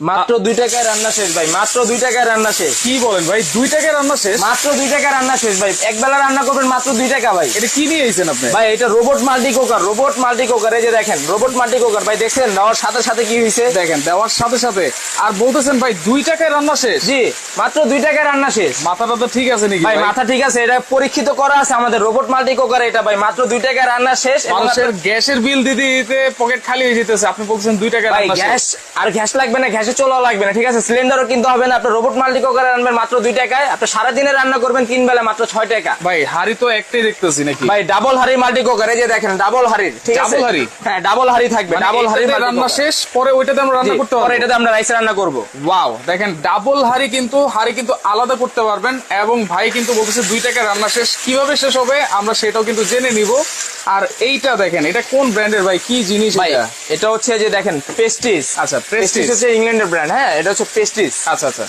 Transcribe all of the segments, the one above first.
মাত্র দুই টাকায় রান্না শেষ ভাই মাত্র দুই টাকায় রান্না শেষ। কি বলেন ভাই দুই টাকায় রান্না শেষ? মাত্র দুই টাকায় রান্না শেষ ভাই এক বেলা রান্না করবেন মাত্র দুই টাকা ভাই। এটা কি নিয়ে এসেছেন আপনি? ভাই এটা robot multi cooker robot multi cooker এই যে দেখেন রোবট মাল্টি কুকার ভাই দেখছেন নেওয়ার সাথে সাথে কি হয়েছে দেখেন দেওয়ার সাথে সাথে। আর বলতেছেন ভাই দুই টাকায় রান্না শেষ? জি মাত্র দুই টাকায় রান্না শেষ। মাথাটা তো ঠিক আছে নাকি ভাই? মাথা ঠিক আছে এটা পরীক্ষিত করা আছে আমাদের রোবট মাল্টি কুকার এটা ভাই মাত্র দুই টাকায় রান্না শেষ মানুষের গ্যাসের বিল দিতে দিতে পকেট খালি হয়ে যেতেছে। আপনি বলছেন দুই টাকায় রান্না শেষ। গ্যাস আর গ্যাস লাগবে না গ্যাসে চলাও লাগবে না ঠিক আছে? সিলিন্ডারও কিনতে হবে না আপনি রোবট মাল্টি কুকারে রান্নাবেন মাত্র দুই টাকায়। আপনি সারাদিনে রান্না করবেন তিন বেলা মাত্র ছয় টাকা। ভাই হাড়ি তো একটাই দেখতেছি নাকি? ভাই ডাবল হাড়ি মাল্টি কুকার এই যে দেখেন ডাবল হাড়ির ঠিক আছে? Double হাঁড়ি? হ্যাঁ ডাবল হাড়ি থাকবে মানে ডাবল হাড়ি এটাতে রান্না শেষ পরে ওইটাতে আমরা রান্না করতে পরে পারব? এটাতে আমরা রাইস রান্না করব। ওয়াও দেখেন ডাবল হাড়ি কিন্তু হাড়ি কিন্তু আলাদা করতে পারবেন এবং ভাই কিন্তু বলতেছে দুই টাকায় রান্না শেষ। কীভাবে শেষ হবে আমরা সেটাও কিন্তু জেনে নিব। আর এইটা দেখেন এটা কোন ব্র্যান্ডের ভাই? কি জিনিস এটা? এটা হচ্ছে যে দেখেন পেস্টিস আচ্ছা। পেস্টিস হচ্ছে ব্র্যান্ড হ্যাঁ এটা হচ্ছে পেস্টিস আচ্ছা আচ্ছা।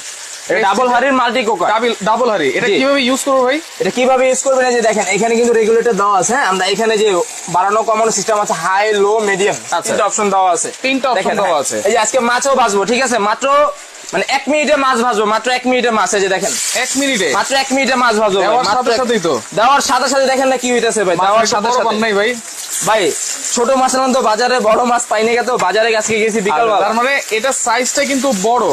ডাবল হাড়ির মাল্টি কুকার ডাবল ডাবল হাড়ি। এটা কীভাবে ইউজ করব ভাই? এটা কীভাবে ইউজ করবেন? এই যে দেখেন এখানে কিন্তু রেগুলেটর দেওয়া আছে হ্যাঁ? আমরা এখানে যে বাড়ানো কমানো সিস্টেম আছে হাই লো মিডিয়াম। তিনটা অপশন দেওয়া আছে। তিনটা দেওয়া হ্যাঁ। আছে। এই যে আজকে মাছও বাঁচবো ঠিক আছে? মাত্র মানে এক মিনিটে মাছ ভাজবো মাত্র এক মিনিটে মাছ এই যে দেখেন। এক মিনিটে? মাত্র এক মিনিটে মাছ ভাজবো সাথে সাথেই তো। দেওয়ার সাথে সাথে দেখেন না কি হইতেছে ভাই দেওয়ার সাথে সাথে। নাই ভাই। ভাই ছোট মাছের মতো বাজারে বড় মাছ পাইনি গেতো বাজারে আজকে গেছি বিকাল বেলা তার মানে এটা সাইজটা কিন্তু বড়।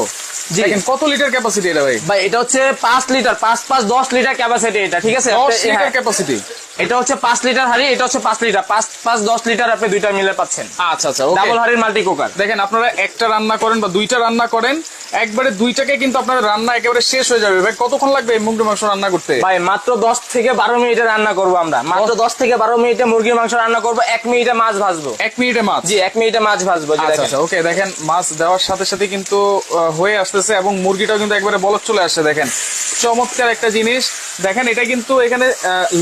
দেখেন কত লিটার ক্যাপাসিটি এটা ভাই? ভাই এটা হচ্ছে পাঁচ লিটার পাঁচ পাঁচ দশ লিটার ক্যাপাসিটি এটা ঠিক আছে? লিটার ক্যাপাসিটি এটা হচ্ছে পাঁচ লিটার হাড়ি এটা হচ্ছে পাঁচ লিটার পাঁচ পাঁচ দশ লিটার আপনি দুইটা মিলে পাচ্ছেন। আচ্ছা আচ্ছা ওকে ডাবল হাড়ির মাল্টি কুকার দেখেন আপনারা একটা রান্না করেন বা দুইটা রান্না করেন একবারে দুইটাকে কিন্তু আপনাদের রান্না একেবারে শেষ হয়ে যাবে। ভাই কতক্ষণ লাগবে এই মুরগির মাংস রান্না করতে? ভাই মাত্র দশ থেকে বারো মিনিটে রান্না করব আমরা। মাত্র দশ থেকে বারো মিনিটে মুরগির মাংস রান্না করব এক মিনিটে মাছ ভাজবো। এক মিনিটে মাছ? জি এক মিনিটে মাছ ভাজবো আচ্ছা দেখেন। আচ্ছা ওকে দেখেন মাছ দেওয়ার সাথে সাথে কিন্তু হয়ে আসতেছে এবং মুরগিটাও কিন্তু একবারে বলক চলে আসছে দেখেন। চমৎকার একটা জিনিস। দেখেন এটা কিন্তু এখানে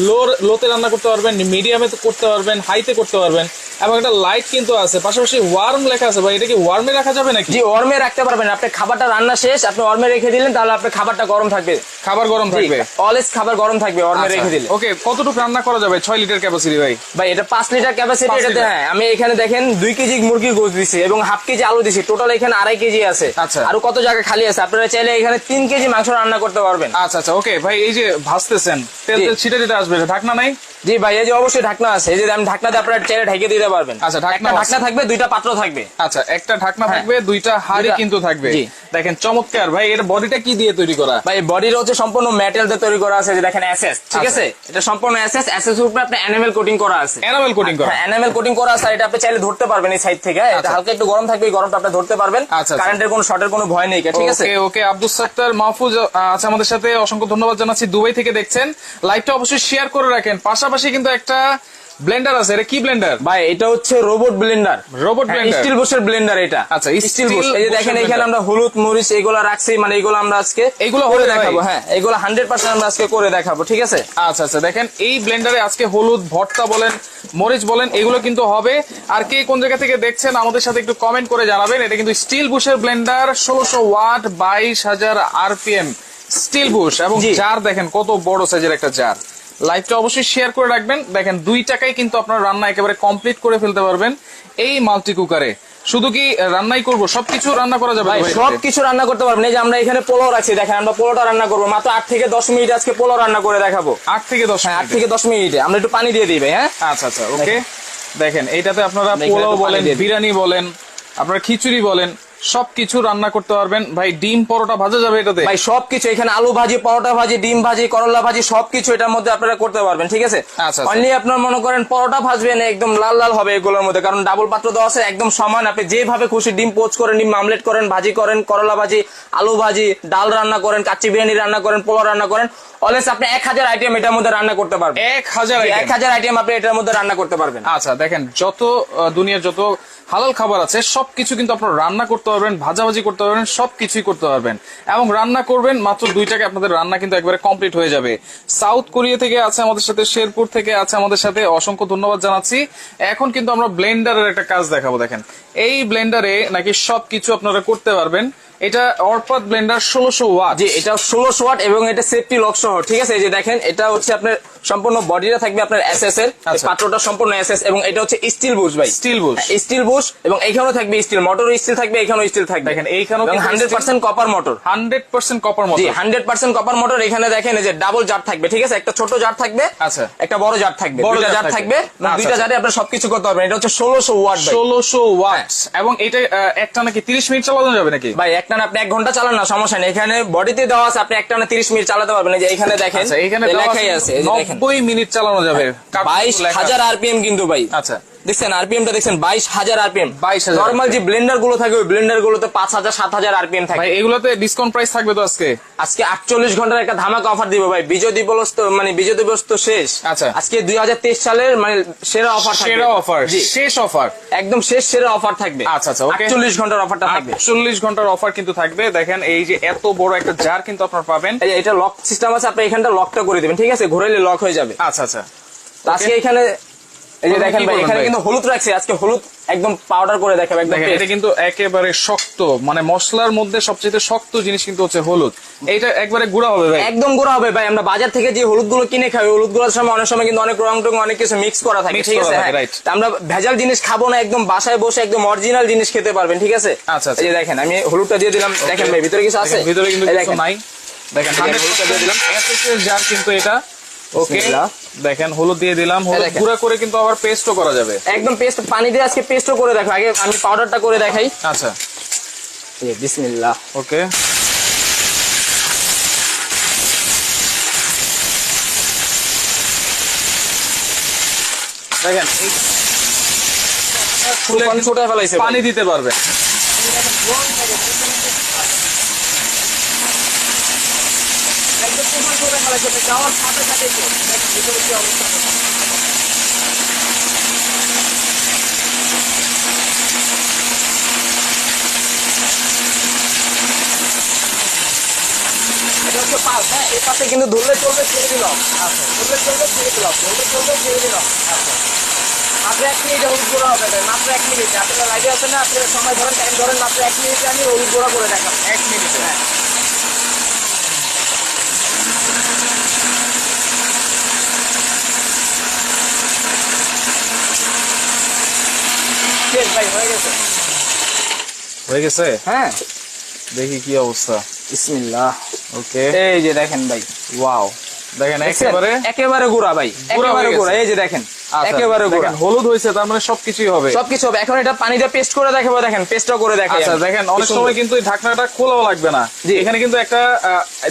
লো লোতে রান্না করতে পারবেন মিডিয়ামে করতে পারবেন হাইতে করতে পারবেন এবং একটা লাইট কিন্তু আছে। পাশাপাশি ওয়ার্ম লেখা আছে ভাই এটা কি ওয়ার্মে রাখা যাবে নাকি? জি ওরমে রাখতে পারবেন। আপনি খাবারটা রান্না শেষ আপনি ওরমে রেখে দিলেন তাহলে আপনার খাবারটা গরম থাকবে। খাবার গরম থাকবে? অলওয়েজ খাবার গরম থাকবে ওরমে রেখে দিলে ওকে কতটুকু রান্না করা যাবে? ছয় লিটার ক্যাপাসিটি ভাই। ভাই এটা পাঁচ লিটার ক্যাপাসিটি এটাতে হ্যাঁ আমি এখানে দেখেন দুই কেজি মুরগি গোস দিছি এবং হাফ কেজি আলু দিছি। টোটাল এখানে আড়াই কেজি আছে। আচ্ছা। আর কত জায়গা খালি আছে। আপনারা চাইলে এখানে তিন কেজি মাংস রান্না করতে পারবেন। আচ্ছা আচ্ছা ওকে। ভাই এই যে ভাজতেছেন তেল তেল ছিটে দিতে আসবে ঢাকনা নাই? জি ভাই এই যে অবশ্যই ঢাকনা আছে। এই যে আমি ঢাকনা দিয়ে আপনারা চাইলে ঢেকে দিতে পারবেন। আচ্ছা, ঢাকনা ঢাকনা থাকবে দুইটা পাত্র থাকবে। আচ্ছা একটা ঢাকনা হ্যাঁ। থাকবে দুইটা হাড়ি কিন্তু থাকবে। দেখেন চমৎকার। ভাই এর বডিটা কি দিয়ে তৈরি করা? ভাই বডির হচ্ছে সম্পূর্ণ মেটেরিয়াল দিয়ে তৈরি করা আছে যে দেখেন এসএস ঠিক আচ্ছা। আছে? এটা সম্পূর্ণ এসএস এসএস উপরে আপনি এনামেল কোটিং করা আছে। এনামেল কোটিং করা। হ্যাঁ এনামেল কোটিং করা আছে এটা আপনি চাইলে ধরতে পারবেন এই সাইড থেকে। এটা আচ্ছা। হালকা একটু গরম থাকবে এই গরমটা আপনি ধরতে পারবেন। আচ্ছা, আচ্ছা। কারেন্টের কোনো শর্টের কোনো ভয় নেই ঠিক আছে? ওকে ওকে আব্দুল সত্তার মাহফুজ আছে আমাদের সাথে। অসংখ্য ধন্যবাদ জানাচ্ছি। দুবাই থেকে দেখছেন। লাইভটা অবশ্যই শেয়ার করে রাখেন। পাশাপাশি কিন্তু একটা ব্লেন্ডার আছে। এটা কি ব্লেন্ডার ভাই এটা হচ্ছে robot blender robot blender? Steel বুশের blender এটা। আচ্ছা, স্টিল বুশ এই যে দেখেন এখানে আমরা হলুদ মরিচ এগুলো রাখছি মানে এগুলো আমরা আজকে এগুলো করে দেখাবো। হ্যাঁ এগুলো হান্ড্রেড পার্সেন্ট আমরা আজকে করে দেখাবো ঠিক আছে? আচ্ছা আচ্ছা দেখেন এই ব্লেন্ডারে আজকে হলুদ ভর্তা বলেন মরিচ বলেন এগুলো কিন্তু হবে। আর কে কোন জায়গা থেকে দেখছেন আমাদের সাথে একটু কমেন্ট করে জানাবেন। এটা কিন্তু স্টিল বুশের ব্লেন্ডার ষোলোশো ওয়াট বাইশ হাজার আরপিএম স্টিল বুশ এবং। জার দেখেন কত বড় সাইজের একটা জার লাইভটা অবশ্যই শেয়ার করে রাখবেন। দেখেন দুই টাকায় কিন্তু আপনার রান্না একেবারে কমপ্লিট করে ফেলতে পারবেন এই মাল্টি কুকারে শুধু কি রান্নাই করব? সবকিছু রান্না করা যাবে তো ভাই ভাই সব এটাতে? কিছু রান্না করতে পারবেন। এই যে আমরা এখানে পোলাও রাখছি দেখেন আমরা পোলাওটা রান্না করব। মাত্র আট থেকে দশ মিনিট আজকে পোলাও রান্না করে দেখাবো। আট থেকে দশ হ্যাঁ আট। থেকে দশ মিনিটে। আমরা একটু পানি দিয়ে দিই ভাই হ্যাঁ? আচ্ছা আচ্ছা ওকে দেখেন। এইটাতে আপনারা পোলাও বলেন বিরিয়ানি বলেন আপনারা খিচুড়ি বলেন সবকিছু রান্না করতে পারবেন। ভাই ডিম পরোটা ভাজা যাবে এটাতে। ভাই সবকিছু এখানে আলু ভাজি পরোটা ভাজি ডিম ভাজি করলা ভাজি সবকিছু এটার মধ্যে আপনারা করতে পারবেন ঠিক আছে? আচ্ছা, আচ্ছা। অনলি আপনার মনে করেন পরোটা ভাজবেন একদম লাল লাল হবে এগুলোর মধ্যে কারণ ডাবল পাত্র দেওয়া আছে একদম সমান। আপনি যেভাবে খুশি ডিম পোচ করেন ডিম মামলেট করেন ভাজি করেন করলা ভাজি আলু ভাজি ডাল রান্না করেন কাচ্চি বিরিয়ানি রান্না করেন পোলাও রান্না করেন অলওয়েজ আপনি এক হাজার আইটেম এটার মধ্যে রান্না করতে পারবেন। এক হাজার এক হাজার আইটেম আপনি এটার মধ্যে রান্না করতে পারবেন। আচ্ছা দেখেন যত দুনিয়ার যত হালাল খাবার আছে, সবকিছু কিন্তু আপনার রান্না করতে পারবেন, ভাজাভাজি করতে পারবেন, সবকিছুই করতে পারবেন। এবং রান্না করবেন, মাত্র দুই টাকা আপনাদের রান্না কিন্তু একবারে কমপ্লিট হয়ে যাবে। সাউথ কোরিয়া থেকে আছে আমাদের সাথে শেরপুর থেকে আছে আমাদের সাথে, অসংখ্য ধন্যবাদ জানাচ্ছি। এখন কিন্তু আমরা ব্লেন্ডারের একটা কাজ দেখাবো, দেখেন। এই ব্লেন্ডারে নাকি সবকিছু আপনারা করতে পারবেন। এটা অর্পাত ব্লেন্ডার ষোলোশো ওয়াট। জি এটা ষোলোশো ওয়াট এবং এটা সেফটি লক সহ ঠিক আছে? এই যে দেখেন এটা হচ্ছে আপনার সম্পূর্ণ বডিটা থাকবে আপনার এসএস এর। আচ্ছা। পাত্রটা সম্পূর্ণ এসএস এবং এটা হচ্ছে স্টিল বুশ ভাই। স্টিল বুশ স্টিল বুশ এবং এখানেও থাকবে স্টিল মোটর স্টিল থাকবে এখানেও স্টিল থাকবে। দেখেন, এইখানেও hundred percent copper motor hundred percent copper জি হান্ড্রেড পার্সেন্ট কপার মোটর এখানে দেখেন এই যে ডাবল জার থাকবে ঠিক আছে? একটা ছোট জার থাকবে আচ্ছা। একটা বড় জার থাকবে। বড় দুইটা জার থাকবে। আচ্ছা, দুইটা আচ্ছা। জারে আপনার সবকিছু করতে পারবেন। এটা হচ্ছে ষোলোশো ওয়াট ষোলোশো ওয়াট। এবং এটা একটা নাকি তিরিশ মিনিট চালানো যাবে নাকি? ভাই একটা না আপনি এক ঘণ্টা চালান না সমস্যা নেই। এখানে বডিতে দেওয়া আছে আপনি একটা না তিরিশ মিনিট চালাতে পারবেন। যে এখানে দেখেন আচ্ছা এখানে লেখাই আছে নব্বই মিনিট চালানো যাবে। বাইশ হাজার আরপিএম কিন্তু ভাই। আচ্ছা। দেখছেন আরপিএম টা দেখছেন বাইশ হাজার আরপিএম 22,000 নর্মাল যে ব্লেন্ডারগুলো থাকে ওই ব্লেন্ডার গুলোতে পাঁচ হাজার সাত হাজার আরপিএম থাকে। এগুলোতে ডিসকাউন্ট প্রাইস থাকবে তো আজকে? আজকে আটচল্লিশ ঘণ্টার একটা ধামাকা অফার দিব ভাই। বিজয় দিবস তো মানে বিজয় দিবস তো শেষ। আচ্ছা। আজকে দুই হাজার তেইশ সালের মানে সেরা অফার সেরা অফার শেষ অফার একদম শেষ সেরা অফার থাকবে। আচ্ছা, আচ্ছা. আটচল্লিশ ঘণ্টার অফারটা থাকবে। আটচল্লিশ ঘণ্টার অফার কিন্তু থাকবে। দেখেন এই যে এত বড় একটা জার কিন্তু আপনারা পাবেন। এটা লক সিস্টেম আছে আপনি এখানটা লকটা করে দিবেন ঠিক আছে? ঘুরাইলে লক হয়ে যাবে। আচ্ছা আচ্ছা। আজকে এখানে এই যে দেখেন ভাই এখানে কিন্তু হলুদ রাখছে আজকে হলুদ একদম পাউডার করে দেখাবে একদম এটা কিন্তু একেবারে শক্ত মানে মশলার মধ্যে সবচেয়ে শক্ত জিনিস কিন্তু হচ্ছে হলুদ। এইটা একবারে গুঁড়া হবে ভাই। একদম গুঁড়া হবে ভাই আমরা বাজার থেকে যে হলুদগুলো কিনে খাই হলুদগুলোর সময় অনেক সময় কিন্তু অনেক রং টং অনেক কিছু মিক্স করা থাকে ঠিক আছে? হ্যাঁ। আমরা ভেজাল জিনিস খাব না একদম বাসায় বসে একদম অরিজিনাল জিনিস খেতে পারবেন ঠিক আছে? আচ্ছা, আচ্ছা। এই যে দেখেন আমি হলুদটা দিয়ে দিলাম দেখেন ভাই ভিতরে কিছু আছে? ভিতরে কিন্তু কিছু। নাই। দেখেন হলুদটা দিয়ে দিলাম। কিন্তু এটা ওকে। দেখেন হলুদ দিয়ে দিলাম হলুদ গুঁড়া করে কিন্তু আবার পেস্টও করা যাবে। একদম পেস্ট পানি দিয়ে আজকে পেস্টও করে দেখো। আগে আমি পাউডারটা করে দেখাই। আচ্ছা। বিসমিল্লাহ। ওকে দেখেন ফেলাইছে পানি দিতে পারবে। একদম করে ফেলাইছে ভাই, যাওয়ার সাথে সাথেই তো। ভিতরে কি অবস্থা। হ্যাঁ, কিন্তু ধরলে চলবে ছেড়ে দিলাম। ধরলে চলবে ছেড়ে দিলাম। ধরলে চলবে ছেড়ে দিলাম। মাত্র এক মিনিটে হলুদ গোড়া হবে ভাই, মাত্র এক মিনিটে। আপনারা লাইভে আছেন না? আপনারা সময় ধরেন টাইম ধরেন মাত্র এক মিনিটে আমি হলুদ গোড়া করে দেখাবো। এক মিনিটে হ্যাঁ শেষ ভাই হয়ে গেছে। হয়ে গেছে? হ্যাঁ। দেখি কি অবস্থা। বিসমিল্লাহ। ওকে। এই যে দেখেন ভাই। ওয়াও। দেখেন? একেবারে একেবারে গোড়া ভাই। একেবারে গোড়া। এই যে দেখেন। একেবারে গুড়া। দেখেন, হলুদ হয়েছে তার মানে সবকিছুই হবে। সবকিছু হবে। এখন এটা পানিটা পেস্ট করে দেখাবো দেখেন পেস্টটা করে দেখাই আচ্ছা দেখেন অনেক সময় কিন্তু ঢাকনাটা খোলাও লাগবে না। জি। এখানে কিন্তু একটা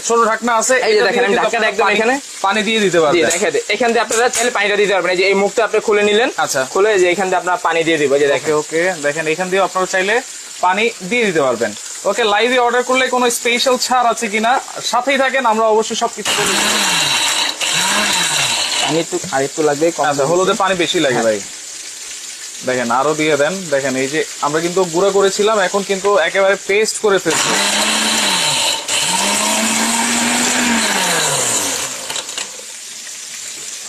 ছোট ঢাকনা আছে এই যে দেখেন, ঢাকনাটা একদম এখানে। পানি দিয়ে দিতে পারবেন। দেখে দে। এখান দিয়ে আপনারা চাইলে পানিটা দিতে পারবেন। এই যে এই মুখটা আপনি খুলে নিলেন। আচ্ছা। খুলে যে এখান দিয়ে আপনার পানি দিয়ে দিব এই যে দেখেন। ওকে দেখেন এখান দিয়ে আপনারা চাইলে পানি দিয়ে দিতে পারবেন। ওকে লাইভে অর্ডার করলে কোনো স্পেশাল ছাড় আছে কিনা? সাথেই থাকেন আমরা অবশ্যই সবকিছু। পানি একটু আর একটু লাগবে আচ্ছা হলুদে পানি বেশি লাগে ভাই। দেখেন আরও দিয়ে দেন। দেখেন এই যে আমরা কিন্তু গুঁড়া করেছিলাম এখন কিন্তু একেবারে পেস্ট করে ফেলছি।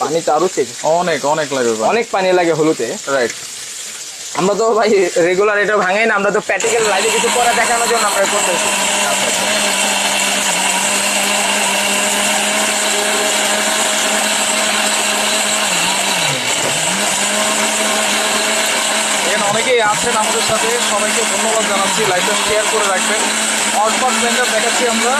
পানি তো আরও অনেক অনেক ভাই। অনেক পানি লাগে হলুদে। রাইট আমরা তো ভাই রেগুলার এটা ভাঙাই না আমরা তো প্র্যাকটিক্যাল লাইভে কিছু করে দেখানোর জন্য আমরা করতেছি এখানে অনেকেই আছেন আমাদের সাথে। সবাইকে ধন্যবাদ জানাচ্ছি। লাইভটা শেয়ার করে রাখবেন। অটপাট ব্লেন্ডার দেখাচ্ছি আমরা।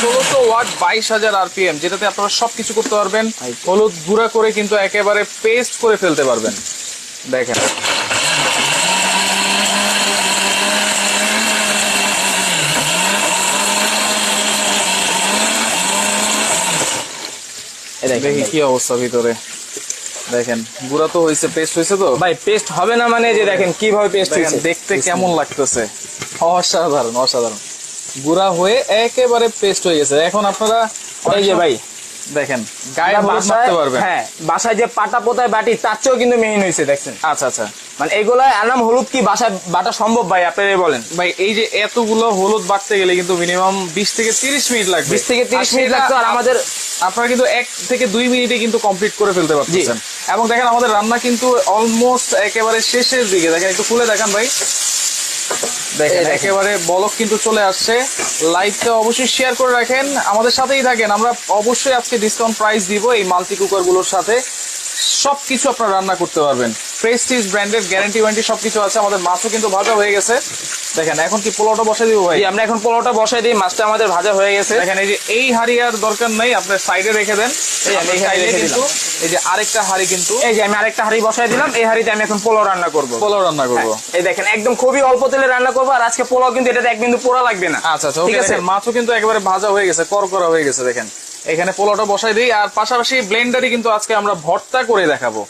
ষোলোশো ওয়াট বাইশ হাজার আরপিএম যেটাতে আপনারা সবকিছু করতে পারবেন। হলুদ গুঁড়া করে কিন্তু একেবারে পেস্ট করে ফেলতে পারবেন। দেখেন। দেখি কি অবস্থা ভিতরে। দেখেন গুঁড়া তো হয়েছে পেস্ট হয়েছে তো? ভাই পেস্ট হবে না মানে যে দেখেন কীভাবে পেস্ট হয়েছে দেখতে কেমন লাগতেছে? অসাধারণ অসাধারণ। গুঁড়া হয়ে একেবারে পেস্ট হয়ে গেছে। এখন আপনারা এই যে ভাই দেখেন গায়ে হলুদ মাখতে পারবেন। হ্যাঁ বাসায় যে পাটা পোতায় বাটি তার চেয়েও কিন্তু মেহিন হয়েছে দেখছেন? আচ্ছা আচ্ছা। মানে এগুলা আনাম হলুদ কি বাসায় বাটা সম্ভব ভাই? আপনারাই বলেন। ভাই এই যে এতগুলো হলুদ বাটতে গেলে কিন্তু মিনিমাম বিশ থেকে তিরিশ মিনিট লাগবে। 20 থেকে 30 আর মিনিট লাগতো আর আমাদের- আপনারা কিন্তু এক থেকে দুই মিনিটে কিন্তু কমপ্লিট করে ফেলতে পারতেছেন। এবং দেখেন আমাদের রান্না কিন্তু অলমোস্ট একেবারে শেষের দিকে। দেখেন একটু খুলে দেখান ভাই। দেখেন একেবারে বলক কিন্তু চলে আসছে। লাইভটা অবশ্যই শেয়ার করে রাখেন। আমাদের সাথেই থাকেন। আমরা অবশ্যই আজকে ডিসকাউন্ট প্রাইস দিব এই মাল্টি কুকারগুলোর সাথে। সব কিছু আপনারা রান্না করতে পারবেন। প্রেস্টিজ ব্র্যান্ডেড গ্যারান্টি ওয়ারেন্টি সবকিছু আছে। আমাদের মাছও কিন্তু ভাজা হয়ে গেছে। দেখেন এখন কি পোলাওটা বসে দিব ভাই? আমরা এখন পোলাওটা বসাই দিই মাছটা আমাদের ভাজা হয়ে গেছে। দেখেন এই যে এই হাড়ি আর দরকার নাই আপনার সাইডে রেখে দেন। কিন্তু এই যে আরেকটা হাড়ি কিন্তু। এই যে আমি আরেকটা হাঁড়ি বসাই দিলাম এই হাঁড়িতে আমি এখন পোলাও রান্না করব। পোলাও রান্না করব। এই দেখেন একদম খুবই অল্প তেলে রান্না করব আর আজকে পোলাও কিন্তু এটাতে এক বিন্দু পোড়া লাগবে না। আচ্ছা আচ্ছা ঠিক আছে? মাছও কিন্তু একেবারে ভাজা হয়ে গেছে করকরা হয়ে গেছে দেখেন। এখানে পোলাওটা বসাই দিই আর পাশাপাশি ব্লেন্ডারই কিন্তু আজকে আমরা ভর্তা করে দেখাবো।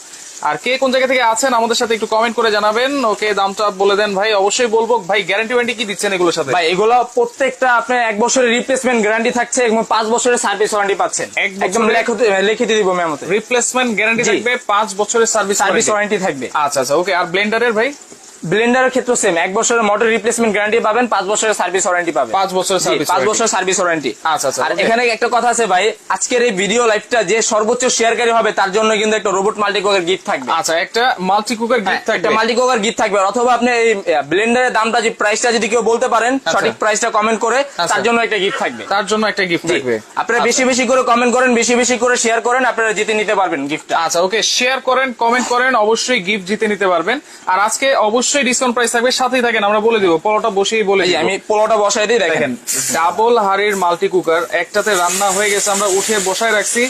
আর কে কোন জায়গা থেকে আছেন আমাদের সাথে একটু কমেন্ট করে জানাবেন। ওকে দামটা বলে দেন ভাই অবশ্যই বলব। ভাই গ্যারান্টি ওয়ারেন্টি কি দিচ্ছেন এগুলোর সাথে? ভাই এগুলো প্রত্যেকটা আপনার এক বছরের রিপ্লেসমেন্ট গ্যারান্টি থাকছে এবং পাঁচ বছরের সার্ভিস ওয়ারেন্টি পাচ্ছেন। এক একদম লিখিত দিব ম্যাম রিপ্লেসমেন্ট গ্যারান্টি থাকবে পাঁচ বছরের সার্ভিস সার্ভিস ওয়ারেন্টি থাকবে। আচ্ছা আচ্ছা ওকে আর ব্লেন্ডারের ভাই? ব্লেন্ডারের ক্ষেত্রে সেম এক বছরের মোটর রিপ্লেসমেন্ট গ্যারান্টি পাবেন পাঁচ বছরের সার্ভিস ওয়ারেন্টি পাবেন। পাঁচ বছরের সার্ভিস পাঁচ বছর সার্ভিস ওয়ারেন্টি আচ্ছা, আচ্ছা, আর এখানে একটা কথা আছে ভাই আজকের এই ভিডিও লাইভটা যে সর্বোচ্চ শেয়ারকারী হবে তার জন্য কিন্তু একটা রোবট মাল্টিকুকার গিফট থাকবে। আচ্ছা একটা মাল্টি কুকার গিফট থাকবে। একটা মাল্টিকুকার গিফট থাকবে অথবা আপনি এই ব্লেন্ডারের দামটা যে প্রাইসটা যদি কেউ বলতে পারেন সঠিক প্রাইসটা কমেন্ট করে আচ্ছা। তার জন্য একটা গিফট থাকবে। তার জন্য একটা গিফট থাকবে। আপনারা বেশি বেশি করে কমেন্ট করেন বেশি বেশি করে শেয়ার করেন আপনারা জিতে নিতে পারবেন গিফটটা আচ্ছা ওকে শেয়ার করেন কমেন্ট করেন অবশ্যই গিফট জিতে নিতে পারবেন। আর আজকে অবশ্যই ডিসকাউন্ট প্রাইস থাকবে সাথেই থাকেন আমরা বলে দিব। পরোটা বসেই বলে আমি পোলাওটা বসাই দিই দেখেন। ডাবল হাড়ির মাল্টি কুকার একটাতে রান্না হয়ে গেছে আমরা উঠে বসায় রাখছি।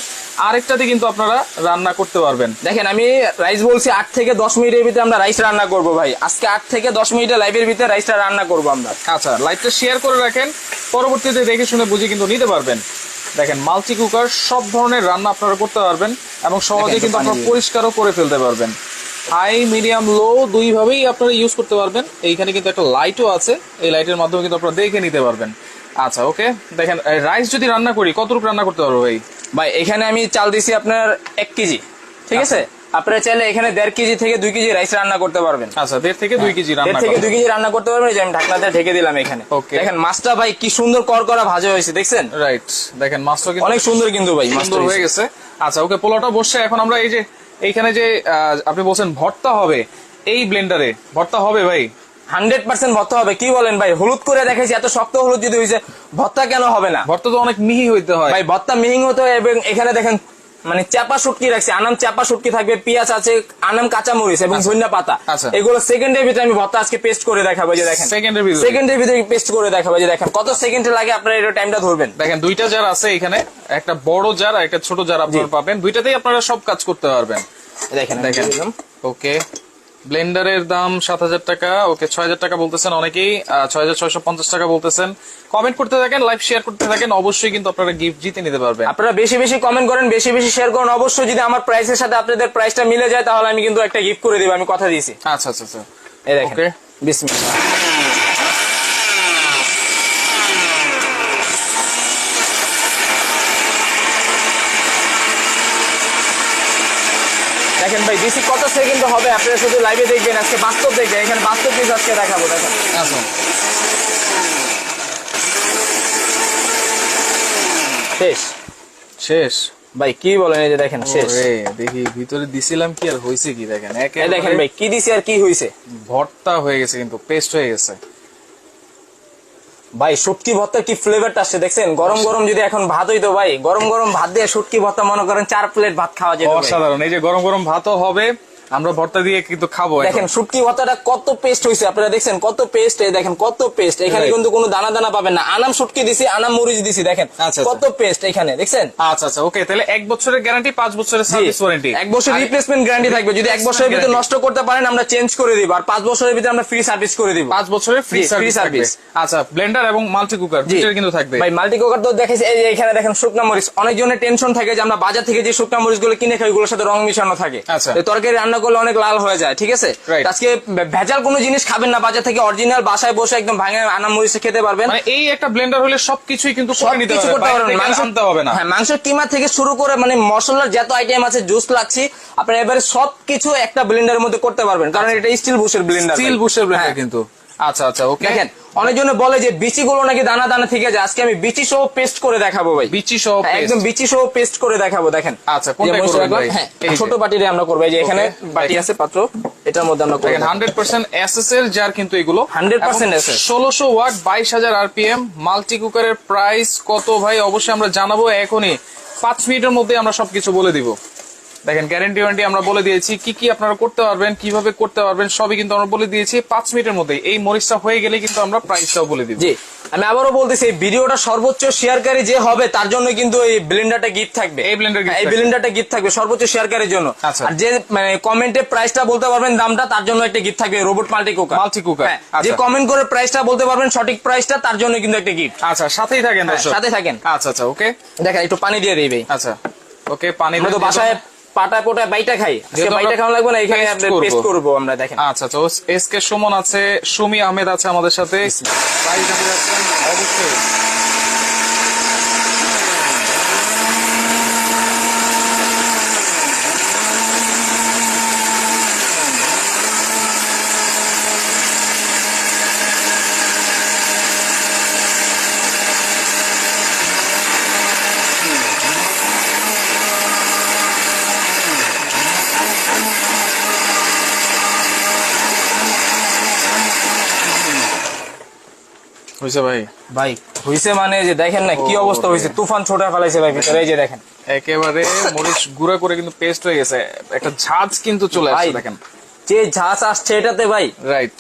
আরেকটাতে কিন্তু আপনারা রান্না করতে পারবেন। দেখেন আমি রাইস বলছি আট থেকে দশ মিনিটের ভিতরে আমরা রাইস রান্না করব ভাই। আজকে আট থেকে দশ মিনিটের লাইভের ভিতরে রাইসটা রান্না করব আমরা। আচ্ছা লাইভটা শেয়ার করে রাখেন। পরবর্তীতে দেখে শুনে বুঝে কিন্তু নিতে পারবেন। দেখেন মাল্টি কুকার সব ধরনের রান্না আপনারা করতে পারবেন এবং সহজে কিন্তু আপনারা। পরিষ্কারও করে ফেলতে পারবেন। হাই মিডিয়াম লো দুই ভাবেই আপনারা ইউজ করতে পারবেন। এইখানে কিন্তু একটা লাইটও আছে। এই লাইটের মাধ্যমে কিন্তু আপনারা দেখে নিতে পারবেন। আচ্ছা ওকে দেখেন রাইস যদি রান্না করি কতটুকু রান্না করতে পারব ভাই? ভাই এখানে আমি চাল দিছি আপনার এক কেজি। ঠিক আছে? আপনারা চাইলে এখানে দেড় কেজি থেকে দুই কেজি রাইস রান্না করতে পারবেন। আচ্ছা দেড় থেকে দুই কেজি দেড় রান্না থেকে দুই কেজি রান্না করতে পারবেন যে আমি ঢাকনাতে ঢেকে দিলাম এখানে. দেখেন মাছটা ভাই কি সুন্দর করকরা ভাজা হয়েছে দেখছেন? রাইট দেখেন মাছটা কিন্তু অনেক সুন্দর কিন্তু ভাই মাছটা হয়ে গেছে। আচ্ছা ওকে পোলাওটা বসছে এখন আমরা এই যে এইখানে যে আহ, আপনি বলছেন ভর্তা হবে এই ব্লেন্ডারে ভর্তা হবে ভাই? হান্ড্রেড পার্সেন্ট ভর্তা হবে। কি বলেন ভাই? হলুদ করে দেখেছি এত শক্ত হলুদ যদি হয়েছে ভর্তা কেন হবে না? ভর্তা তো অনেক মিহি হইতে হয়। ভাই ভর্তা মিহি হতে হয় এবং এখানে দেখেন মানে চাপা শুটকি রাখছে। আনাম চাপা শুটকি থাকবে পেঁয়াজ আছে আনাম কাঁচা মরিচ এবং ধনিয়া পাতা। আচ্ছা। এগুলো সেকেন্ডের ভিতরে আমি ভর্তা আজকে পেস্ট করে দেখাবো যে দেখেন। সেকেন্ডের ভিতরে। সেকেন্ডের ভিতরে পেস্ট করে দেখাবো যে দেখেন। কত সেকেন্ডে লাগে আপনারা এটা টাইমটা ধরবেন। দেখেন দুইটা জার আছে এখানে একটা বড় জার আর একটা ছোট জার আপনারা পাবেন। দুইটাতেই আপনারা সব কাজ করতে পারবেন। দেখেন দেখেন। দেখেন ওকে ব্লেন্ডারের দাম সাত হাজার টাকা ওকে ছয় হাজার টাকা বলতেছেন অনেকেই ছয় হাজার ছয়শো পঞ্চাশ টাকা বলতেছেন। কমেন্ট করতে থাকেন লাইভ শেয়ার করতে থাকেন অবশ্যই কিন্তু আপনারা গিফট জিতে নিতে পারবেন। আপনারা বেশি বেশি কমেন্ট করেন বেশি বেশি শেয়ার করেন অবশ্যই যদি আমার প্রাইসের সাথে আপনাদের প্রাইসটা মিলে যায় তাহলে আমি কিন্তু একটা গিফট করে দিব আমি কথা দিয়েছি। আচ্ছা আচ্ছা আচ্ছা। এই দেখেন. বিসমিল্লাহ দেখেন ভাই ডিসি কত সেকেন্ড হবে? আপনারা শুধু লাইভে দেখবেন আজকে বাস্তব দেখবেন। এখানে বাস্তব কিছু আজকে দেখাবো দেখেন আচ্ছা। শেষ? শেষ। ভাই কি বলেন এই যে দেখেন শেষ? দেখি ভিতরে দিছিলাম কি আর হয়েছে কি দেখেন? দেখেন ভাই কি দিছি আর কি হয়েছে ভর্তা হয়ে গেছে কিন্তু পেস্ট হয়ে গেছে। ভাই, শুটকি ভর্তার কি ফ্লেভারটা আসছে দেখছেন গরম গরম যদি এখন ভাত হইতো ভাই, গরম গরম ভাত দিয়ে শুটকি ভর্তা মনে করেন চার প্লেট ভাত খাওয়া যেত। অসাধারণ এই যে গরম গরম ভাতও হবে আমরা ভর্তা দিয়ে কিন্তু খাব দেখেন শুটকি ভর্তাটা কত পেস্ট হয়েছে আপনারা দেখছেন কত পেস্ট দেখেন কত পেস্ট এখানে কিন্তু কোনো দানা দানা পাবেন না। আনাম শুটকি দিছি আনাম মরিচ দিছি দেখেন আচ্ছা, কত পেস্ট এখানে দেখছেন? আচ্ছা আচ্ছা ওকে তাহলে এক বছরের গ্যারান্টি পাঁচ বছরের সার্ভিস ওয়ারেন্টি এক বছর রিপ্লেসমেন্ট গ্যারান্টি থাকবে। যদি এক বছরের ভিতরে নষ্ট করতে পারেন আমরা চেঞ্জ করে দিব। আর পাঁচ বছরের ভিতরে আমরা ফ্রি সার্ভিস করে দিব। পাঁচ বছরের ফ্রি সার্ভিস আচ্ছা ব্লেন্ডার এবং মাল্টি কুকার জি। দুটোর কিন্তু থাকবে। ভাই মাল্টি কুকার তো দেখেছি এই যে এখানে দেখেন শুকনা মরিচ। অনেকজনের টেনশন থাকে যে আমরা বাজার থেকে যে শুকনা মরিচগুলো কিনে খাই ওগুলোর সাথে রং মিশানো থাকে। আচ্ছা। তরকারি রান্না করলে অনেক লাল হয়ে যায় ঠিক আছে? আজকে ভেজাল কোনো জিনিস খাবেন না বাজার থেকে অরিজিনাল বাসায় বসে একদম ভাঙে আনা মরিচ খেতে পারবেন। মানে এই একটা ব্লেন্ডার হলে সবকিছুই কিন্তু সবকিছু করতে পারবেন। মাংস আনতে হবে না। হ্যাঁ মাংসের কিমা থেকে শুরু করে মানে মশলার যত আইটেম আছে জুস লাগছি আপনার এবারে সবকিছু একটা ব্লেন্ডারের মধ্যে করতে পারবেন। কারণ এটা স্টিল বুশের ব্লেন্ডার স্টিল বুশের ব্লেন্ডার কিন্তু। আচ্ছা আচ্ছা ওকে দেখেন অনেকজনে বলে যে বিচি গুলো নাকি দানা দানা থেকে যায়। আজকে আমি বিচি সহ পেস্ট করে দেখাবো ভাই। বিচি সহ হ্যাঁ, একদম বিচি সহ পেস্ট করে দেখাবো দেখেন। আচ্ছা? হ্যাঁ ছোট বাটিতে আমরা করব এই যে এখানে বাটি আছে পাত্র এটার মধ্যে আমরা দেখেন। হান্ড্রেড পার্সেন্ট এসএস এর যার কিন্তু এগুলো। 100% SS ষোলোশো ওয়াট বাইশ হাজার আরপিএম মাল্টি কুকারের প্রাইস কত ভাই? অবশ্যই আমরা জানাব এখনই। পাঁচ মিনিটের মধ্যে আমরা সবকিছু বলে দিব। দেখেন গ্যারেন্টি ওয়ারেন্টি আমরা বলে দিয়েছি কি কি আপনারা করতে পারবেন কীভাবে করতে পারবেন সবই কিন্তু আমরা বলে দিয়েছি। পাঁচ মিনিটের মধ্যে এই মরিচটা হয়ে গেলে কিন্তু আমরা প্রাইসটাও বলে দিব। জি আমি আবারও বলতেছি এই ভিডিওটা সর্বোচ্চ শেয়ারকারী যে হবে তার জন্য কিন্তু এই ব্লেন্ডারটা গিফট থাকবে। এই gift হ্যাঁ, এই। ব্লেন্ডারটা গিফট থাকবে সর্বোচ্চ শেয়ারকারীর জন্য। আচ্ছা। আর যে মানে কমেন্টে প্রাইসটা বলতে পারবেন দামটা তার জন্য একটা গিফট থাকবে robot multi cooker Multi cooker, যে আচ্ছা। কমেন্ট করে প্রাইসটা বলতে পারবেন সঠিক প্রাইসটা তার জন্য কিন্তু একটা গিফট আচ্ছা সাথেই থাকেন দর্শক। সাথে থাকেন। আচ্ছা আচ্ছা ওকে দেখেন একটু পানি দিয়ে দিই ভাই। আচ্ছা ওকে পানি তো বাসায় পাটা পোটা বাইটা খাই। আজকে বাইটা খাওয়া লাগবে না এখানে আপনি। পেস্ট করব। আমরা দেখেন। আচ্ছা তো এসকে সুমন আছে সুমি আহমেদ আছে আমাদের সাথে। প্রাইস যাচ্ছেন অবশ্যই। হয়েছে ভাই? ভাই হইছে মানে যে দেখেন না কি অবস্থা হয়েছে তুফান ছোটা ফেলাইছে ভাই ভিতরে এই যে দেখেন। একেবারে মরিচ গুঁড়া করে কিন্তু পেস্ট হয়ে গেছে। একটা ঝাঁজ কিন্তু চলে আসছে দেখেন। যে ঝাঁজ আসছে এটাতে ভাই রাইট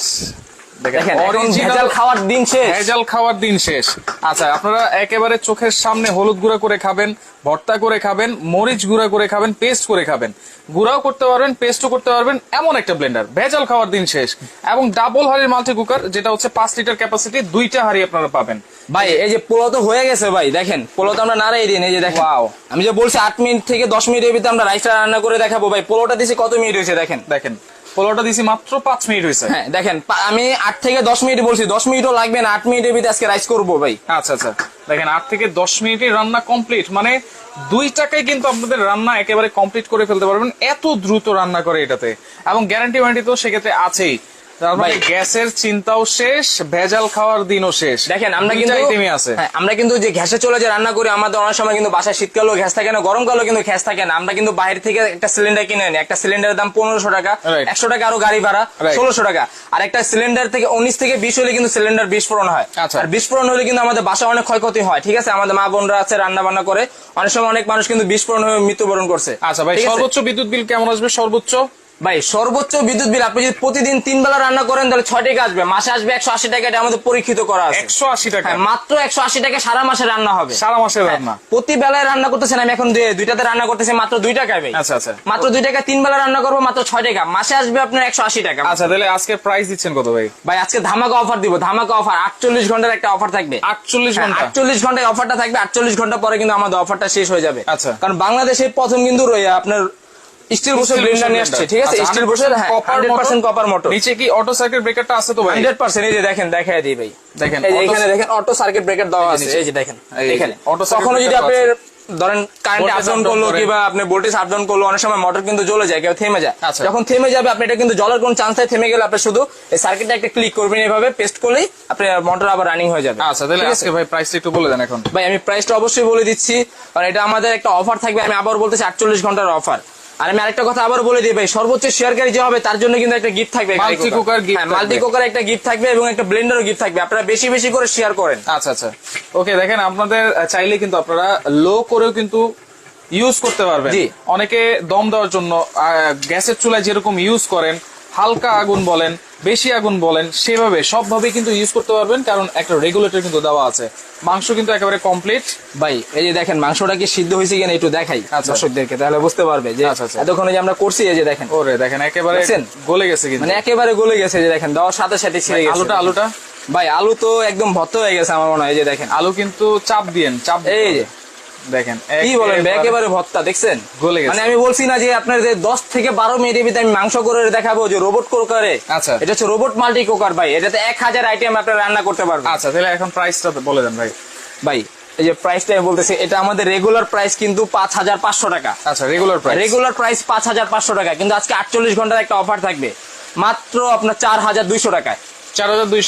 ভেজাল খাওয়ার দিন শেষ। ভেজাল খাওয়ার দিন শেষ। আচ্ছা আপনারা একেবারে চোখের সামনে হলুদ গুঁড়া করে খাবেন ভর্তা করে খাবেন মরিচ গুঁড়া করে খাবেন পেস্ট করে খাবেন। গুঁড়াও করতে পারবেন পেস্টও করতে পারবেন এমন একটা ব্লেন্ডার ভেজাল খাওয়ার দিন শেষ। এবং ডাবল হাড়ির মাল্টি কুকার যেটা হচ্ছে পাঁচ লিটার ক্যাপাসিটি দুইটা হাড়ি আপনারা পাবেন। ভাই এই যে পোলাও তো হয়ে গেছে ভাই দেখেন পোলাও তো আমরা নাড়াই দিন এই যে দেখেন. আমি যে বলছি আট মিনিট থেকে দশ মিনিটের ভিতরে আমরা রাইসটা রান্না করে দেখাবো ভাই পোলাওটা দিছি কত মিনিট হয়েছে দেখেন? দেখেন পোলাওটা দিছি মাত্র মিনিট হ্যাঁ দেখেন আমি আট থেকে দশ মিনিট বলছি। দশ মিনিটও লাগবে না আট মিনিটের ভিতরে আজকে রাইস করব ভাই। আচ্ছা আচ্ছা। দেখেন আট থেকে দশ মিনিটে রান্না কমপ্লিট মানে দুই টাকায় কিন্তু আপনাদের রান্না একেবারে কমপ্লিট করে ফেলতে পারবেন। এত দ্রুত রান্না করে এটাতে। এবং গ্যারান্টি ওয়ারেন্টি তো সেক্ষেত্রে আছেই। গ্যাসের চিন্তাও শেষ ভেজাল খাওয়ার দিনও শেষ। দেখেন আমরা কিন্তু item-ই আছে। হ্যাঁ, আমরা কিন্তু যে গ্যাসে চলে যে রান্না করি আমাদের অনেক সময় কিন্তু বাসায় শীতকালেও গ্যাস থাকে না গরমকালেও কিন্তু গ্যাস থাকে না। আমরা কিন্তু বাইরে থেকে একটা সিলিন্ডার কিনে আনি। একটা সিলিন্ডারের দাম পনেরোশো টাকা একশো টাকা আরও গাড়ি ভাড়া ষোলোশো টাকা। আর একটা সিলিন্ডার থেকে উনিশ থেকে বিশ হলে কিন্তু সিলিন্ডার বিস্ফোরণ হয়। আচ্ছা। আর বিস্ফোরণ হলে কিন্তু আমাদের বাসায় অনেক ক্ষয়ক্ষতি হয় ঠিক আছে? আমাদের মা বোনরা আছে রান্না বান্না করে। অনেক সময় অনেক মানুষ কিন্তু বিস্ফোরণ হয়ে মৃত্যুবরণ করছে। আচ্ছা ভাই সর্বোচ্চ বিদ্যুৎ বিল কেমন আসবে? সর্বোচ্চ? ভাই সর্বোচ্চ বিদ্যুৎ বিল আপনি যদি প্রতিদিন তিন বেলা রান্না করেন তাহলে ছয় টাকা আসবে। মাসে আসবে একশো আশি টাকা এটা আমাদের পরীক্ষিত করা আছে। একশো আশি টাকা। হ্যাঁ, মাত্র একশো আশি টাকা সারা মাসে রান্না হবে। সারা মাসে রান্না। প্রতি বেলায় রান্না করতেছেন আমি এখন দুই- দুইটাতে রান্না করতেছি মাত্র দুই টাকায় ভাই। আচ্ছা আচ্ছা। মাত্র দুই টাকা তিন বেলা রান্না করব মাত্র ছয় টাকা। মাসে আসবে আপনার একশো আশি টাকা। আচ্ছা তাহলে আজকে প্রাইস দিচ্ছেন কত ভাই? ভাই আজকে ধামাকা অফার দিব। ধামাকা অফার আটচল্লিশ ঘণ্টার একটা অফার থাকবে। আটচল্লিশ ঘণ্টা। আটচল্লিশ ঘন্টায় অফারটা থাকবে আটচল্লিশ ঘণ্টা পরে কিন্তু আমাদের অফারটা শেষ হয়ে যাবে। আচ্ছা। কারণ বাংলাদেশে প্রথম কিন্তু রয়ে আপনার স্টিল বসে ব্লেন্ডার নিয়ে আসছে ঠিক আছে? স্টিল বসে হ্যাঁ 100% হান্ড্রেড পার্সেন্ট কপার মোটর নিচে কি অটো সার্কিট ব্রেকারটা আছে তো ভাই? হান্ড্রেড পার্সেন্ট এই যে দেখেন দেখাই দিই ভাই। দেখেন, এখানে দেখেন অটো সার্কিট ব্রেকার দেওয়া আছে। এই যে দেখেন এখানে circuit কখনো যদি আপনি ধরেন কারেন্ট আপ ডাউন করল করে। কিংবা আপনি ভোল্টেজ আপ ডাউন করল অনেক সময় মোটর কিন্তু জ্বলে যায় কেউ থেমে যায়। আচ্ছা। যখন থেমে যাবে আপনি এটা কিন্তু জ্বলার কোনো চান্স নাই থেমে গেলে আপনি শুধু এই সার্কিটটা একটা ক্লিক করবেন এভাবে পেস্ট করলেই আপনার মোটর আবার রানিং হয়ে যাবে। আচ্ছা তাহলে আজকে ভাই প্রাইসটা একটু বলে দেন এখন। ভাই আমি প্রাইসটা অবশ্যই বলে দিচ্ছি কারণ এটা আমাদের একটা অফার থাকবে আমি আবার বলতেছি আটচল্লিশ ঘণ্টার অফার আর আমি আরেকটা কথা আবার বলে দিই ভাই সর্বোচ্চ শেয়ারকারী যে হবে তার জন্য কিন্তু একটা গিফট থাকবে multi cooker gift. Multi cooker একটা গিফট থাকবে এবং একটা ব্লেন্ডারও গিফট থাকবে। আপনারা বেশি বেশি করে শেয়ার করেন। আচ্ছা আচ্ছা। ওকে দেখেন আপনাদের চাইলে কিন্তু আপনারা লো করেও কিন্তু ইউজ করতে পারবেন। অনেকে দম দেওয়ার জন্য গ্যাসের চুলায় যেরকম ইউজ করেন হালকা আগুন বলেন বেশি আগুন বলেন সেভাবে সবভাবে কিন্তু ইউজ করতে পারবেন কারণ একটা রেগুলেটর কিন্তু দেওয়া আছে মাংস কিন্তু একেবারে কমপ্লিট ভাই এই যে দেখেন মাংসটা কি সিদ্ধ হয়েছে কিনা একটু দেখাই আচ্ছা। দর্শকদেরকে তাহলে বুঝতে পারবে যে আচ্ছা, আচ্ছা। এতক্ষণে যে আমরা করছি এই যে দেখেন ওরে দেখেন একেবারে? গলে গেছে কিন্তু মানে একেবারে গলে গেছে যে দেখেন দেওয়ার সাথে সাথে ছিঁড়ে গেছে আলুটা আলুটা ভাই আলু তো একদম ভর্ত হয়ে গেছে আমার মনে হয় এই যে দেখেন আলু কিন্তু চাপ দিয়েন চাপ এই যে। দেখেন কি বলেন একেবারে- ভর্তা দেখছেন? গলে গেছে। মানে আমি বলছি না যে আপনার যে দশ থেকে বারো মিনিটের ভিতরে আমি মাংস করে দেখাবো যে রোবট কুকারে আচ্ছা। এটা হচ্ছে রোবট মাল্টি কুকার ভাই এটাতে এক হাজার আইটেম আপনার রান্না করতে পারবেন। আচ্ছা তাহলে এখন প্রাইসটা বলে দেন ভাই। ভাই এই যে প্রাইসটা আমি বলতেছি এটা আমাদের রেগুলার প্রাইস কিন্তু পাঁচ হাজার পাঁচশো টাকা। আচ্ছা রেগুলার প্রাইস রেগুলার প্রাইস পাঁচ হাজার পাঁচশো টাকা কিন্তু আজকে আটচল্লিশ ঘণ্টার একটা অফার থাকবে। মাত্র আপনার চার হাজার দুইশো টাকায়।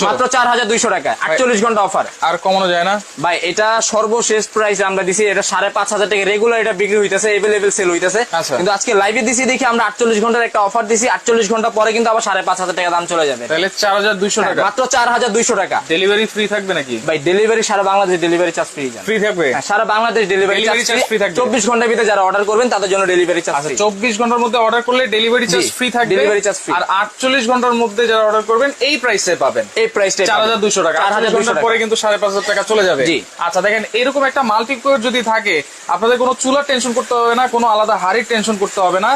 মাত্র চার হাজার দুইশো টাকা। আটচল্লিশ ঘণ্টা অফার আর কমানো যায় না। ভাই এটা সর্বশেষ প্রাইস আমরা দিছি এটা সাড়ে পাঁচ হাজার টাকা রেগুলার এটা বিক্রি হইতেছে এভেলেবেল সেল হইতেছে। আচ্ছা। কিন্তু আজকে লাইভে দিছি দেখি আমরা আটচল্লিশ ঘণ্টার একটা অফার দিছি আটচল্লিশ ঘণ্টা পরে কিন্তু আবার সাড়ে পাঁচ হাজার টাকা দাম চলে যাবে। তাহলে চার হাজার দুইশো টাকা। মাত্র চার হাজার দুইশো টাকা। ডেলিভারি ফ্রি থাকবে নাকি? ভাই ডেলিভারি সারা Bangladesh delivery charge free free থাকবে? হ্যাঁ, সারা Bangladesh delivery Delivery charge charge থাকবে। চব্বিশ ঘণ্টার ভিতরে যারা অর্ডার করবেন তাদের জন্য ডেলিভারি চার্জ আচ্ছা চব্বিশ ঘণ্টার মধ্যে অর্ডার করলে ডেলিভারি চার্জ ফ্রি থাকবে। delivery charge free। আর আটচল্লিশ ঘণ্টার মধ্যে যারা অর্ডার করবেন এই প্রাইসে পাবেন। এই প্রাইসটা চার হাজার দুশো টাকা চার হাজার আটচল্লিশ দুইশো ঘণ্টা পরে কিন্তু সাড়ে পাঁচ হাজার টাকা চলে যাবে। আচ্ছা দেখেন এরকম একটা মাল্টি কোর যদি থাকে আপনাদের কোনো চুলার টেনশন করতে হবে না কোনো আলাদা হাড়ির টেনশন করতে হবে না।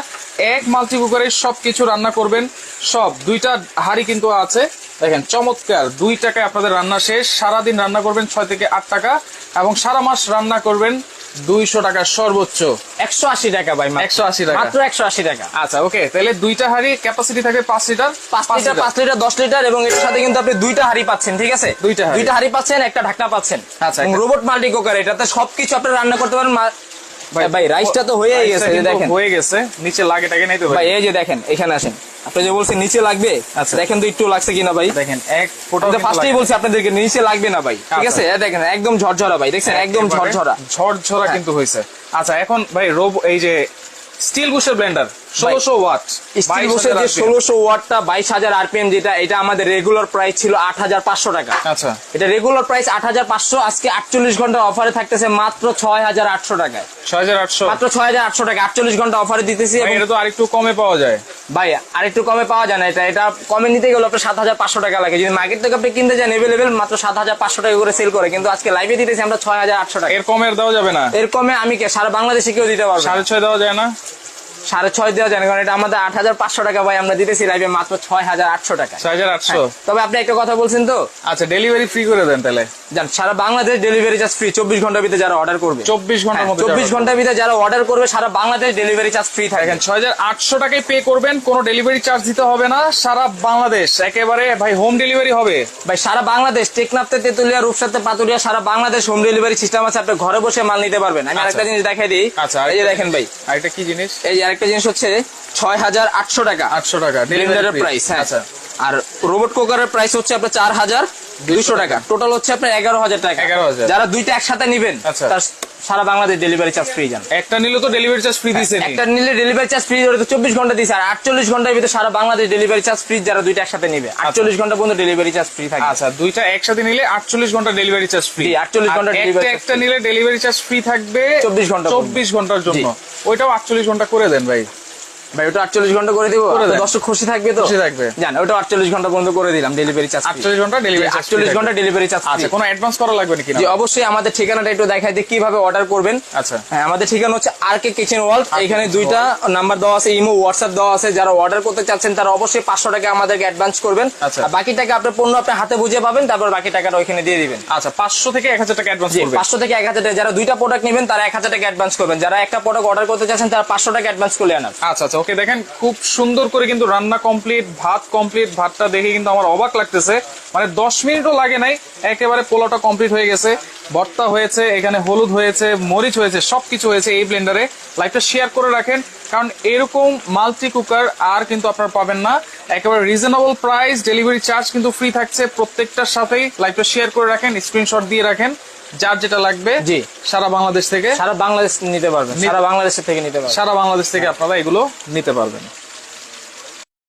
এক মাল্টি কুকারে সব কিছু রান্না করবেন সব। দুইটা হাড়ি কিন্তু আছে। দেখেন চমৎকার। দুই টাকায় আপনাদের রান্না শেষ। সারাদিন রান্না করবেন ছয় থেকে আট টাকা এবং সারা মাস রান্না করবেন দুইশো টাকা সর্বোচ্চ। একশো আশি টাকা ভাই মাত্র। 180 টাকা। মাত্র একশো আশি টাকা। আচ্ছা ওকে তাহলে দুইটা হাড়ি ক্যাপাসিটি থাকবে পাঁচ লিটার পাঁচ লিটার পাঁচ লিটার দশ লিটার এবং এর সাথে কিন্তু আপনি দুইটা হাড়ি পাচ্ছেন ঠিক আছে? দুইটা দুইটা হাড়ি পাচ্ছেন একটা ঢাকনা পাচ্ছেন। আচ্ছা, রোবট মাল্টি কুকার এটাতে সবকিছু আপনি রান্না করতে পারেন ভাই রাইসটা তো হয়ে গেছে দেখেন। হয়ে গেছে নিচে লাগে টাকে নাই তো ভাই এই যে দেখেন এখানে আসেন। আপনি যে বলছেন নিচে লাগবে? আচ্ছা। দেখেন তো একটু লাগছে কিনা ভাই। দেখেন এক ফোটা ফার্স্টেই বলছি আপনাদেরকে নিচে লাগবে না ভাই। ঠিক আছে? আচ্ছা। দেখেন একদম ঝরঝরা ভাই। দেখছেন? একদম ঝরঝরা। ঝরঝরা কিন্তু হয়েছে। আচ্ছা এখন ভাই রোব এই যে স্টিল বুশের ব্লেন্ডার ষোলোশো ওয়াট। স্টিল বসে যে ষোলোশো ওয়াটটা বাইশ হাজার আরপিএম যেটা এটা আমাদের রেগুলার প্রাইস ছিল আট হাজার পাঁচশো টাকা। আচ্ছা। এটা রেগুলার প্রাইস আট হাজার পাঁচশো আজকে আটচল্লিশ ঘণ্টার অফারে থাকতেছে মাত্র ছয় হাজার আটশো টাকায়। ছয় হাজার আটশো। মাত্র ছয় হাজার আটশো টাকা আটচল্লিশ ঘণ্টা অফারে দিতেছি এটা তো আরেকটু কমে পাওয়া যায়। ভাই আর একটু কমে পাওয়া যায় না এটা। এটা কমে নিতে গেলে আপনার সাত হাজার পাঁচশো টাকা লাগে। যদি মার্কেট থেকে আপনি কিনতে যান এভেলেবেল মাত্র সাত হাজার পাঁচশো টাকা করে সেল করে। কিন্তু আজকে লাইভে দিতেছি আমরা ছয় হাজার আটশো টাকা। এর কমের দেওয়া যাবে না। এর কমে আমি সারা বাংলাদেশে কেউ দিতে পারব সাড়ে ছয় দেওয়া যায় না? সাড়ে ছয় দেওয়া যায় কারণ এটা আমাদের আট হাজার পাঁচশো টাকা ভাই আমরা দিতেছি লাইভে মাত্র ছয় হাজার আটশো টাকা ছয় হাজার আটশো? তবে আপনি একটা কথা বলছেন তো? আচ্ছা ডেলিভারি ফ্রি করে দেন তাহলে। জান সারা বাংলাদেশ ডেলিভারি চার্জ ফ্রি চব্বিশ ঘণ্টার ভিতরে যারা অর্ডার করবে। চব্বিশ ঘণ্টার মধ্যে চব্বিশ ঘণ্টার ভিতরে যারা অর্ডার করবে সারা বাংলাদেশ ডেলিভারি চার্জ ফ্রি থাকে ছয় হাজার আটশো টাকায় পে করবেন কোনো ডেলিভারি চার্জ দিতে হবে না সারা বাংলাদেশ। একেবারে ভাই হোম ডেলিভারি হবে। ভাই সারা বাংলাদেশ টেকনাফতে তেতুলিয়া রূপসাতে পাতুলিয়া সারা বাংলাদেশ হোম ডেলিভারি সিস্টেম আছে আপনি ঘরে বসে মাল নিতে পারবেন। আমি আরেকটা জিনিস দেখাই দিই। আচ্ছা, এই যে দেখেন ভাই। আর এটা কি জিনিস? এই যে আরেকটা জিনিস হচ্ছে ছয় হাজার আটশো টাকা। আটশো টাকা ব্লেন্ডারের ডেলিভারি প্রাইস হ্যাঁ। আচ্ছা। আর রোবট কুকারের প্রাইস হচ্ছে আপনার চার হাজার দুইশো টাকা। টোটাল হচ্ছে আপনার এগারো হাজার টাকা। 11,000 যারা দুইটা একসাথে নিবেন আচ্ছা। তার সারা বাংলাদেশ ডেলিভারি চার্জ ফ্রি যান একটা নিলে তো ডেলিভারি চার্জ ফ্রি দিছে একটা নিলে ডেলিভারি চার্জ ফ্রি তো চব্বিশ ঘণ্টা দিচ্ছে আর আটচল্লিশ ঘণ্টার ভিতরে সারা বাংলাদেশ ডেলিভারি চার্জ ফ্রি যারা দুইটা একসাথে নিবে। আটচল্লিশ ঘণ্টা পর্যন্ত ডেলিভারি চার্জ ফ্রি থাকে। আচ্ছা দুইটা একসাথে নিলে আটচল্লিশ ঘণ্টা ডেলিভারি চার্জ ফ্রি আটচল্লিশ ঘণ্টা ডেলিভারি একটা নিলে ডেলিভারি চার্জ ফ্রি থাকবে 24 ঘণ্টা চব্বিশ ঘণ্টার জন্য। ওইটাও আটচল্লিশ ঘণ্টা করে দেন ভাই। ভাই ওটা আটচল্লিশ ঘণ্টা করে দিব। দর্শক খুশি থাকবে তো? খুশি থাকবে। জান ওটা আটচল্লিশ ঘণ্টা পর্যন্ত করে দিলাম ডেলিভারি চার্জ আটচল্লিশ ঘণ্টা ডেলিভারি চার্জ আটচল্লিশ ঘণ্টা ডেলিভারি চার্জ আচ্ছা কোনো অ্যাডভান্স করা লাগবে নাকি জি অবশ্যই আমাদের ঠিকানাটা একটু দেখাই দিই কীভাবে অর্ডার করবেন। আচ্ছা। হ্যাঁ আমাদের ঠিকানা হচ্ছে আর কে কিচেন ওয়ার্ল্ড এখানে দুইটা নাম্বার দেওয়া আছে ইমো হোয়াটসঅ্যাপ দেওয়া আছে যারা অর্ডার করতে চাচ্ছেন তারা অবশ্যই পাঁচশো টাকা আমাদেরকে অ্যাডভান্স করবেন। আচ্ছা। আর বাকি টাকা আপনার পণ্য আপনি হাতে বুঝে পাবেন তারপর বাকি টাকাটা ওইখানে দিয়ে দিবেন। আচ্ছা পাঁচশো থেকে এক হাজার টাকা অ্যাডভান্স জি করবে পাঁচশো থেকে এক হাজার টাকা যারা দুইটা প্রোডাক্ট নেবেন তারা এক হাজার টাকা অ্যাডভান্স করবেন। যারা একটা প্রোডাক্ট অর্ডার করতে চাচ্ছেন তারা পাঁচশো টাকা অ্যাডভান্স করলে আচ্ছা আচ্ছা ওকে, দেখেন, খুব সুন্দর করে কিন্তু রান্না কমপ্লিট ভাত কমপ্লিট ভাতটা দেখে কিন্তু আমার অবাক লাগতেছে। মানে দশ মিনিটও লাগে নাই, একেবারে পোলাওটা কমপ্লিট হয়ে গেছে। ভর্তা হয়েছে, এখানে হলুদ হয়েছে, মরিচ হয়েছে, সবকিছু হয়েছে এই ব্লেন্ডারে লাইভটা শেয়ার করে রাখেন, কারণ এরকম মাল্টি কুকার আর কিন্তু আপনারা পাবেন না। একেবারে রিজনেবল প্রাইস ডেলিভারি চার্জ কিন্তু ফ্রি থাকছে প্রত্যেকটার সাথেই। লাইভটা শেয়ার করে রাখেন স্ক্রিনশট দিয়ে রাখেন। যার যেটা লাগবে জি। সারা বাংলাদেশ থেকে সারা বাংলাদেশ নিতে পারবেন সারা বাংলাদেশ থেকে নিতে পারবেন সারা বাংলাদেশ থেকে আপনারা এগুলো নিতে পারবেন